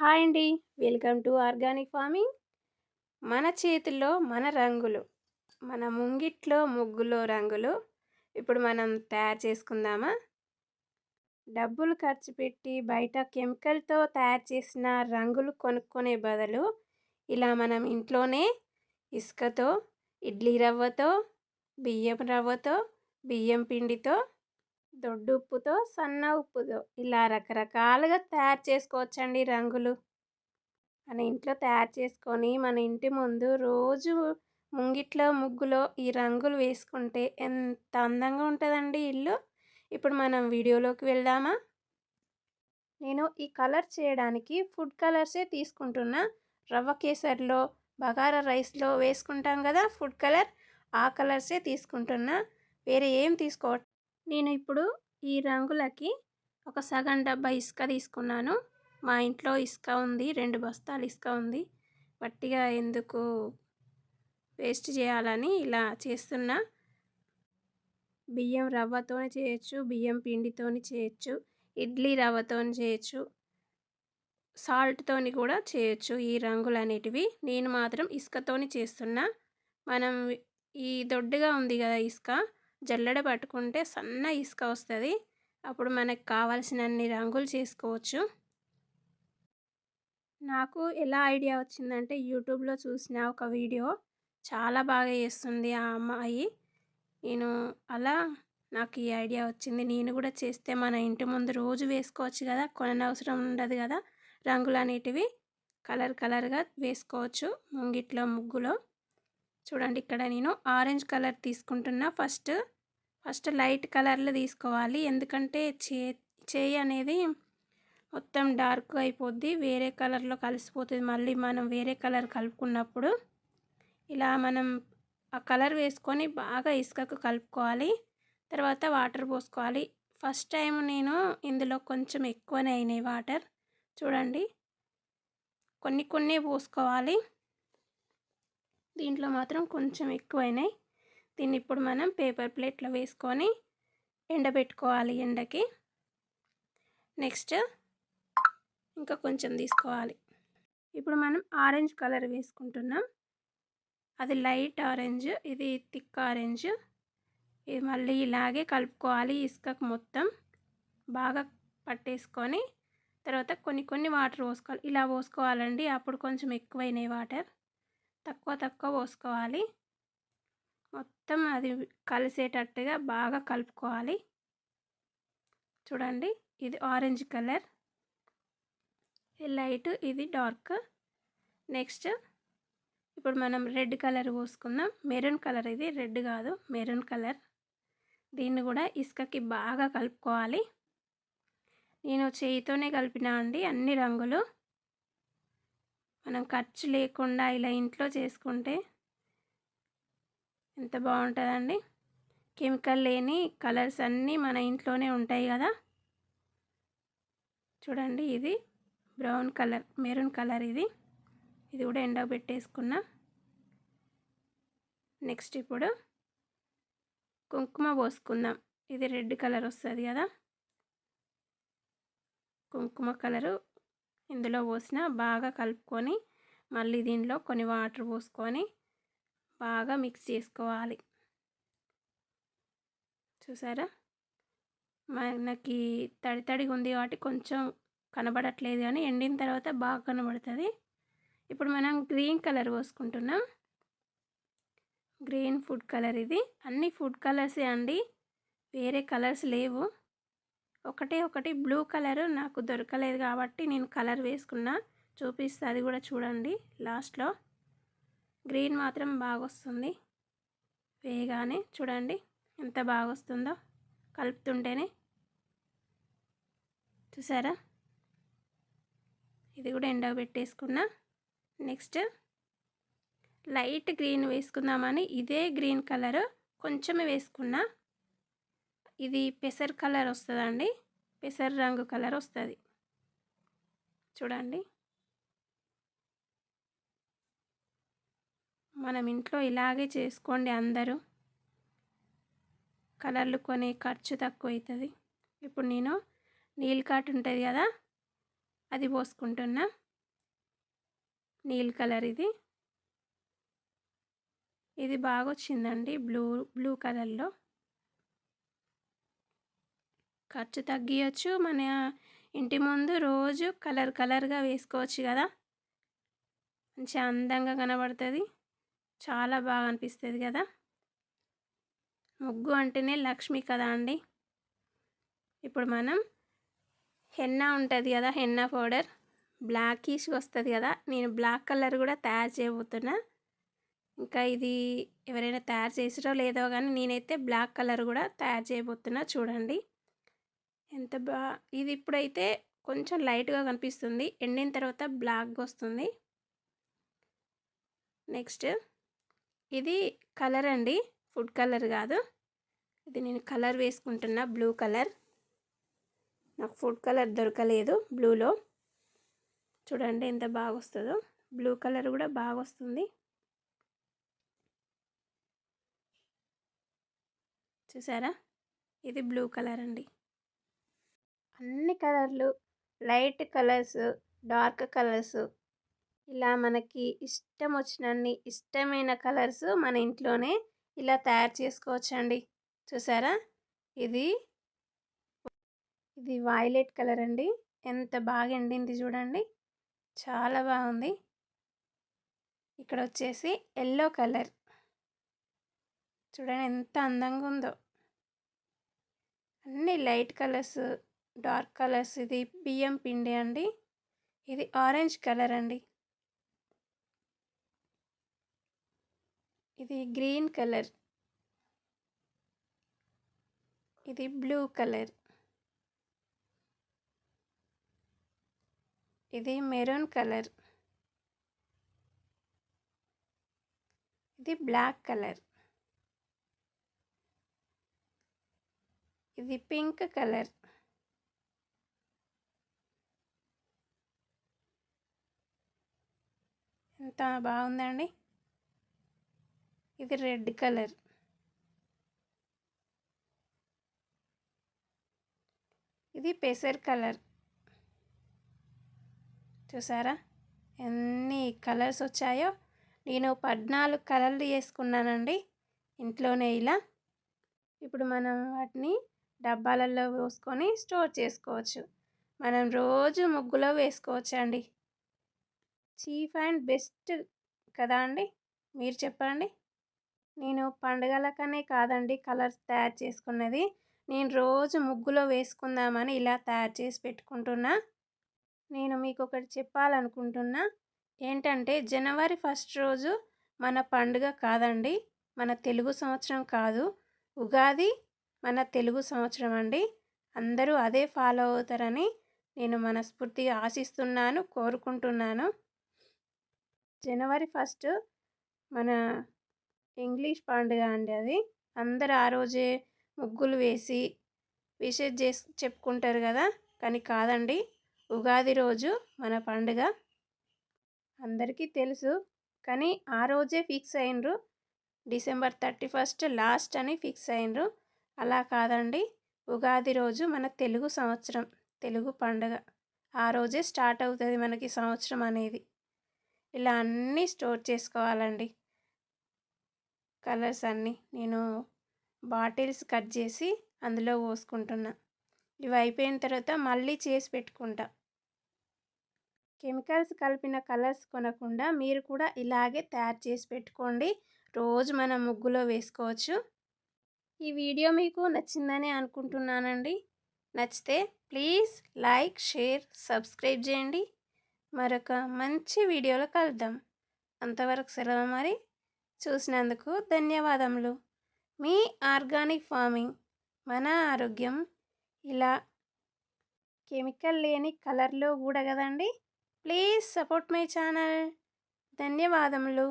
Hi అండి. Welcome to organic farming. మన చేతుల్లో మన రంగులు మన ముంగిట్లో ముగ్గులో రంగులు ఇప్పుడు మనం తయారు చేసుకుందామా? డబ్బులు ఖర్చు పెట్టి బయట కెమికల్తో తయారు చేసిన రంగులు కొనుక్కునే బదులు ఇలా మనం ఇంట్లోనే ఇసుకతో ఇడ్లీ రవ్వతో బియ్యం రవ్వతో బియ్యం పిండితో దొడ్డు ఉప్పుతో సన్న ఉప్పుతో ఇలా రకరకాలుగా తయారు చేసుకోవచ్చండి రంగులు. మన ఇంట్లో తయారు చేసుకొని మన ఇంటి ముందు రోజు ముంగిట్లో ముగ్గులో ఈ రంగులు వేసుకుంటే ఎంత అందంగా ఉంటుందండి ఇల్లు. ఇప్పుడు మనం వీడియోలోకి వెళ్దామా? నేను ఈ కలర్ చేయడానికి ఫుడ్ కలర్సే తీసుకుంటున్నా. రవ్వ కేసర్లో బగారా రైస్లో వేసుకుంటాం కదా ఫుడ్ కలర్ ఆ కలర్సే తీసుకుంటున్నా. వేరే ఏం తీసుకో నేను ఇప్పుడు ఈ రంగులకి ఒక సగం డబ్బా ఇసుక తీసుకున్నాను. మా ఇంట్లో ఇసుక ఉంది రెండు బస్తాలు ఇసుక ఉంది. వట్టిగా ఎందుకు వేస్ట్ చేయాలని ఇలా చేస్తున్నా. బియ్యం రవ్వతోనే చేయొచ్చు బియ్యం పిండితోని చేయొచ్చు ఇడ్లీ రవ్వతో చేయొచ్చు సాల్ట్తోని కూడా చేయొచ్చు ఈ రంగులు అనేటివి నేను మాత్రం ఇసుకతోని చేస్తున్నా. మనం ఈ దొడ్డుగా ఉంది కదా ఇసుక జల్లెడ పట్టుకుంటే సన్న ఇసుక వస్తుంది. అప్పుడు మనకు కావాల్సినన్ని రంగులు చేసుకోవచ్చు. నాకు ఎలా ఐడియా వచ్చిందంటే యూట్యూబ్లో చూసిన ఒక వీడియో చాలా బాగా చేస్తుంది ఆ అమ్మాయి. నేను అలా నాకు ఈ ఐడియా వచ్చింది. నేను కూడా చేస్తే మన ఇంటి ముందు రోజు వేసుకోవచ్చు కదా కొననవసరం ఉండదు కదా రంగులు అనేటివి కలర్ కలర్గా వేసుకోవచ్చు ముంగిట్లో ముగ్గులో. చూడండి ఇక్కడ నేను ఆరెంజ్ కలర్ తీసుకుంటున్నా. ఫస్ట్ ఫస్ట్ లైట్ కలర్లో తీసుకోవాలి. ఎందుకంటే చే చేయి అనేది మొత్తం డార్క్ అయిపోద్ది వేరే కలర్లో కలిసిపోతుంది. మళ్ళీ మనం వేరే కలర్ కలుపుకున్నప్పుడు ఇలా మనం ఆ కలర్ వేసుకొని బాగా ఇసుకకు కలుపుకోవాలి. తర్వాత వాటర్ పోసుకోవాలి. ఫస్ట్ టైం నేను ఇందులో కొంచెం ఎక్కువనే అయినాయి వాటర్. చూడండి. కొన్ని కొన్ని పోసుకోవాలి. దీంట్లో మాత్రం కొంచెం ఎక్కువైనాయి. దీన్ని ఇప్పుడు మనం పేపర్ ప్లేట్లో వేసుకొని ఎండబెట్టుకోవాలి ఎండకి. నెక్స్ట్ ఇంకా కొంచెం తీసుకోవాలి. ఇప్పుడు మనం ఆరెంజ్ కలర్ వేసుకుంటున్నాం. అది లైట్ ఆరెంజ్ ఇది థిక్ ఆరెంజ్. ఇది మళ్ళీ ఇలాగే కలుపుకోవాలి ఇసుకకు మొత్తం. బాగా పట్టేసుకొని తర్వాత కొన్ని కొన్ని వాటర్ పోసుకోవాలి. ఇలా పోసుకోవాలండి. అప్పుడు కొంచెం ఎక్కువైనాయి వాటర్. తక్కువ తక్కువ పోసుకోవాలి. మొత్తం అది కలిసేటట్టుగా బాగా కలుపుకోవాలి. చూడండి ఇది ఆరెంజ్ కలర్. లైట్ ఇది డార్క్. నెక్స్ట్ ఇప్పుడు మనం రెడ్ కలర్ పోసుకుందాం. మెరూన్ కలర్ ఇది రెడ్ కాదు మెరూన్ కలర్. దీన్ని కూడా ఇసుకకి బాగా కలుపుకోవాలి. నేను చేయితోనే కలిపినా అండి అన్ని రంగులు. మనం ఖర్చు లేకుండా ఇలా ఇంట్లో చేసుకుంటే ఎంత బాగుంటుందండి? కెమికల్ లేని కలర్స్ అన్నీ మన ఇంట్లోనే ఉంటాయి కదా? చూడండి ఇది బ్రౌన్ కలర్ మెరూన్ కలర్ ఇది. ఇది కూడా ఎండ పెట్టేసుకున్నా. నెక్స్ట్ ఇప్పుడు కుంకుమ పోసుకుందాం. ఇది రెడ్ కలర్ వస్తుంది కదా? కుంకుమ కలరు ఇందులో పోసిన బాగా కలుపుకొని మళ్ళీ దీనిలో కొన్ని వాటర్ పోసుకొని బాగా మిక్స్ చేసుకోవాలి. చూసారా? మనకి తడి తడిగా ఉంది కాబట్టి కొంచెం కనబడట్లేదు కానీ ఎండిన తర్వాత బాగా కనబడుతుంది. ఇప్పుడు మనం గ్రీన్ కలర్ పోసుకుంటున్నాం. గ్రీన్ ఫుడ్ కలర్ ఇది. అన్ని ఫుడ్ కలర్సే అండి. వేరే కలర్స్ లేవు. ఒకటే ఒకటి బ్లూ కలర్ నాకు దొరకలేదు కాబట్టి నేను కలర్ వేసుకున్నా. చూపిస్తే అది కూడా చూడండి. లాస్ట్లో గ్రీన్ మాత్రం బాగా వస్తుంది వేగానే చూడండి ఎంత బాగా వస్తుందో కలుపుతుంటేనే. చూసారా? ఇది కూడా ఎండ పెట్టేసుకున్నా. నెక్స్ట్ లైట్ గ్రీన్ వేసుకుందామని ఇదే గ్రీన్ కలర్ కొంచెమే వేసుకున్నా. ఇది పెసర్ కలర్ వస్తుందండి. పెసర్ రంగు కలర్ వస్తుంది. చూడండి. మనం ఇంట్లో ఇలాగే చేసుకోండి అందరూ. కలర్లు కొని ఖర్చు తక్కువ అవుతుంది ఇప్పుడు నేను నీల్ కాట్ ఉంటుంది కదా అది పోసుకుంటున్నా. నీల్ కలర్ ఇది. ఇది బాగా వచ్చిందండి బ్లూ బ్లూ కలర్లో. ఖర్చు తగ్గియచ్చు. మన ఇంటి ముందు రోజు కలర్ కలర్గా వేసుకోవచ్చు కదా. మంచిగా అందంగా కనబడుతుంది. చాలా బాగా అనిపిస్తుంది కదా. ముగ్గు అంటేనే లక్ష్మి కదా అండి. ఇప్పుడు మనం హెన్నా ఉంటుంది కదా హెన్నా పౌడర్. బ్లాకిష్ వస్తుంది కదా. నేను బ్లాక్ కలర్ కూడా తయారు చేయబోతున్నా. ఇంకా ఇది ఎవరైనా తయారు చేసిరో లేదో కానీ నేనైతే బ్లాక్ కలర్ కూడా తయారు చేయబోతున్నా. చూడండి. ఎంత బా ఇది ఇప్పుడైతే కొంచెం లైట్గా కనిపిస్తుంది. ఎండిన తర్వాత బ్లాక్గా వస్తుంది. నెక్స్ట్ ఇది కలర్ అండి. ఫుడ్ కలర్ కాదు. ఇది నేను కలర్ వేసుకుంటున్నా బ్లూ కలర్. నాకు ఫుడ్ కలర్ దొరకలేదు బ్లూలో. చూడండి ఎంత బాగా వస్తుందో. బ్లూ కలర్ కూడా బాగా వస్తుంది. చూసారా? ఇది బ్లూ కలర్ అండి. అన్ని కలర్లు. Light colours dark colours. ఇలా మనకి ఇష్టం వచ్చినన్ని ఇష్టమైన కలర్స్ మన ఇంట్లోనే ఇలా తయారు చేసుకోవచ్చండి. చూసారా? ఇది ఇది వైలెట్ కలర్ అండి. ఎంత బాగా ఎండింది చూడండి. చాలా బాగుంది. ఇక్కడ వచ్చేసి ఎల్లో కలర్. చూడండి ఎంత అందంగా ఉందో అన్ని లైట్ కలర్స్. డార్క్ కలర్స్ ఇది బియ్యం పిండి అండి. ఇది ఆరెంజ్ కలర్ అండి. ఇది గ్రీన్ కలర్. ఇది బ్లూ కలర్. ఇది మెరూన్ కలర్. ఇది బ్లాక్ కలర్. ఇది పింక్ కలర్. ఎంత బాగుందండి. ఇది రెడ్ కలర్. ఇది పెసర్ కలర్. చూసారా? ఎన్ని కలర్స్ వచ్చాయో. నేను పద్నాలుగు కలర్లు వేసుకున్నానండి ఇంట్లోనే ఇలా. ఇప్పుడు మనం వాటిని డబ్బాలలో పోసుకొని స్టోర్ చేసుకోవచ్చు. మనం రోజు ముగ్గులో వేసుకోవచ్చు అండి చీఫ్ అండ్ బెస్ట్ కదా అండి? మీరు చెప్పండి. నేను పండుగలకనే కాదండి కలర్స్ తయారు చేసుకున్నది. నేను రోజు ముగ్గులో వేసుకుందామని ఇలా తయారు చేసి పెట్టుకుంటున్నా. నేను మీకు ఒకటి చెప్పాలనుకుంటున్నా. ఏంటంటే జనవరి ఫస్ట్ రోజు మన పండుగ కాదండి మన తెలుగు సంవత్సరం కాదు. ఉగాది మన తెలుగు సంవత్సరం అండి. అందరూ అదే ఫాలో అవుతారని నేను మనస్ఫూర్తిగా ఆశిస్తున్నాను కోరుకుంటున్నాను. జనవరి ఫస్ట్ మన ఇంగ్లీష్ పండుగ అండి అది. అందరు ఆ రోజే ముగ్గులు వేసి విషెస్ చేసి చెప్పుకుంటారు కదా. కానీ కాదండి ఉగాది రోజు మన పండుగ. అందరికీ తెలుసు. కానీ ఆ రోజే ఫిక్స్ అయినరు. డిసెంబర్ థర్టీ ఫస్ట్ లాస్ట్ అని ఫిక్స్ అయినరు. అలా కాదండి ఉగాది రోజు మన తెలుగు సంవత్సరం తెలుగు పండుగ. ఆ రోజే స్టార్ట్ అవుతుంది మనకి సంవత్సరం అనేది. ఇలా అన్నీ స్టోర్ చేసుకోవాలండి. కలర్స్ అన్నీ నేను బాటిల్స్ కట్ చేసి అందులో పోసుకుంటున్నా. ఇవి అయిపోయిన తర్వాత మళ్ళీ చేసి పెట్టుకుంటా. కెమికల్స్ కలిపిన కలర్స్ కొనకుండా మీరు కూడా ఇలాగే తయారు చేసి పెట్టుకోండి. రోజు మన ముగ్గులో వేసుకోవచ్చు. ఈ వీడియో మీకు నచ్చిందని అనుకుంటున్నానండి. నచ్చితే ప్లీజ్ లైక్ షేర్ సబ్స్క్రైబ్ చేయండి. మరొక మంచి వీడియోలో కలుద్దాం. అంతవరకు సెలవు మరి. చూసినందుకు ధన్యవాదములు. మీ ఆర్గానిక్ ఫార్మింగ్ మన ఆరోగ్యం ఇలా కెమికల్ లేని కలర్లో కూడా కదండి. Please support my channel. ధన్యవాదములు.